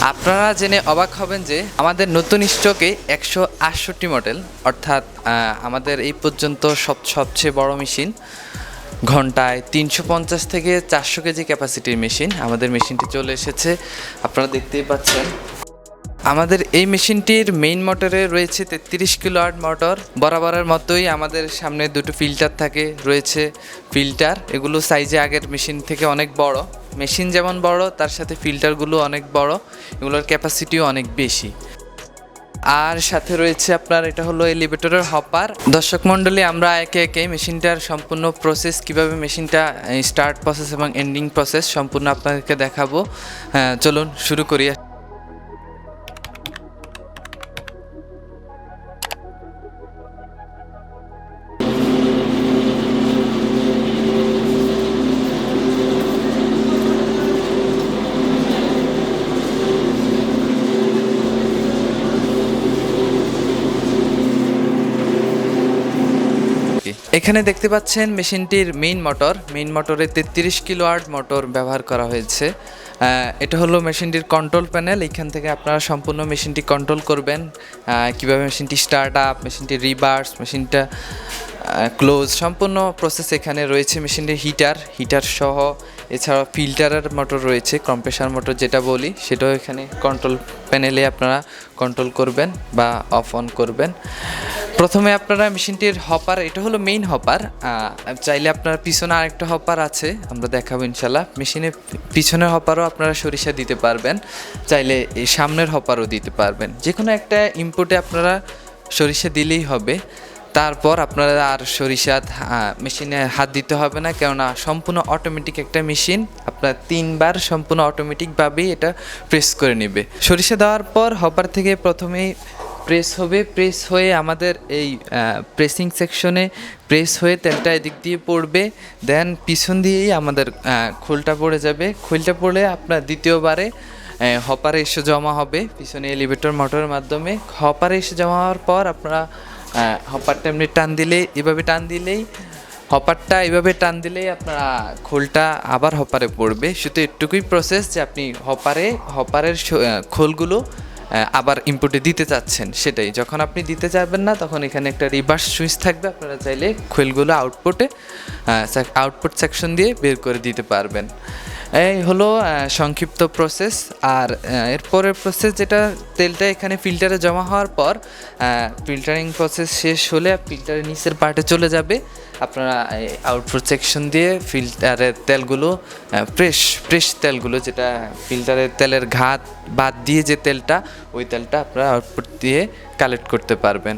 আপনারা জেনে অবাক হবেন যে আমাদের নতুন স্টকে একশো আটষট্টি মডেল, অর্থাৎ আমাদের এই পর্যন্ত সব, সবচেয়ে বড় মেশিন, ঘন্টায় তিনশো পঞ্চাশ থেকে চারশো কেজি ক্যাপাসিটির মেশিন। আমাদের মেশিনটি চলে এসেছে। আপনারা দেখতেই পাচ্ছেন আমাদের এই মেশিনটির মেইন মোটরে রয়েছে তেত্রিশ কিলো আট মোটর বরাবরের মতোই আমাদের সামনে দুটো ফিল্টার থাকে, রয়েছে ফিল্টার এগুলো সাইজে আগের মেশিন থেকে অনেক বড়। মেশিন যেমন বড়, তার সাথে ফিল্টারগুলো অনেক বড়। এগুলোর ক্যাপাসিটিও অনেক বেশি। আর সাথে রয়েছে আপনার, এটা হলো এলিভেটরের হপার দর্শক মণ্ডলী, আমরা একে একে মেশিনটার সম্পূর্ণ প্রসেস কীভাবে মেশিনটা স্টার্ট প্রসেস এবং এন্ডিং প্রসেস সম্পূর্ণ আপনাদেরকে দেখাবো। চলুন শুরু করি। এখানে দেখতে পাচ্ছেন মেশিনটির মেইন মোটর মেইন মোটরে তেত্রিশ কিলো আর্ট মোটর ব্যবহার করা হয়েছে। এটা হলো মেশিনটির কন্ট্রোল প্যানেল এখান থেকে আপনারা সম্পূর্ণ মেশিনটি কন্ট্রোল করবেন। কীভাবে মেশিনটি স্টার্ট আপ মেশিনটি রিভার্স মেশিনটা ক্লোজ সম্পূর্ণ প্রসেস এখানে রয়েছে মেশিনটির হিটার হিটার সহ। এছাড়া ফিল্টারের মোটর রয়েছে কম্প্রেসার মোটর যেটা বলি, সেটাও এখানে কন্ট্রোল প্যানেলে আপনারা কন্ট্রোল করবেন বা অফ অন করবেন। প্রথমে আপনারা মেশিনটির হপার এটা হলো মেইন হপার চাইলে আপনার পিছনে আরেকটা হপার আছে, আমরা দেখাবো ইনশাল্লাহ মেশিনের পিছনের হপারও আপনারা সরিষা দিতে পারবেন, চাইলে এই সামনের হপারও দিতে পারবেন। যে কোনো একটা ইনপুটে আপনারা সরিষা দিলেই হবে, তারপর আপনারা আর সরিষা মেশিনে হাত দিতে হবে না, কেননা সম্পূর্ণ অটোমেটিক একটা মেশিন, আপনার তিনবার সম্পূর্ণ অটোমেটিকভাবেই এটা প্রেস করে নেবে। সরিষা দেওয়ার পর হপার থেকে প্রথমেই প্রেস হবে প্রেস হয়ে আমাদের এই প্রেসিং সেকশনে প্রেস হয়ে তেলটা এদিক দিয়ে পড়বে দেন পিছন দিয়েই আমাদের খোলটা পড়ে যাবে। খোলটা পড়লে আপনার দ্বিতীয়বারে হপারে এসে জমা হবে, পিছনে এলিভেটর মোটরের মাধ্যমে। হপারে এসে জমা হওয়ার পর আপনারা হপারটা এমনি টান দিলে, এভাবে টান দিলেই হপারটা এভাবে টান দিলেই আপনার খোলটা আবার হপারে পড়বে। শুধু এটুকুই প্রসেস যে আপনি হপারে হপারের খোলগুলো আবার ইনপুটে দিতে চাচ্ছেন, সেটাই। যখন আপনি দিতে চাইবেন না, তখন এখানে একটা রিভার্স সুইচ থাকবে। আপনারা চাইলে খোলগুলো আউটপুটে আউটপুট সেকশন দিয়ে বের করে দিতে পারবেন। এই হলো সংক্ষিপ্ত প্রসেস আর এরপরের প্রসেস যেটা, তেলটা এখানে ফিল্টারে জমা হওয়ার পর ফিল্টারিং প্রসেস শেষ হলে ফিল্টারের নিচের পার্টে চলে যাবে। আপনারা আউটপুট সেকশন দিয়ে ফিল্টারের তেলগুলো ফ্রেশ ফ্রেশ তেলগুলো যেটা ফিল্টারের তেলের ঘাত বাদ দিয়ে যে তেলটা, ওই তেলটা আপনারা আউটপুট দিয়ে কালেক্ট করতে পারবেন।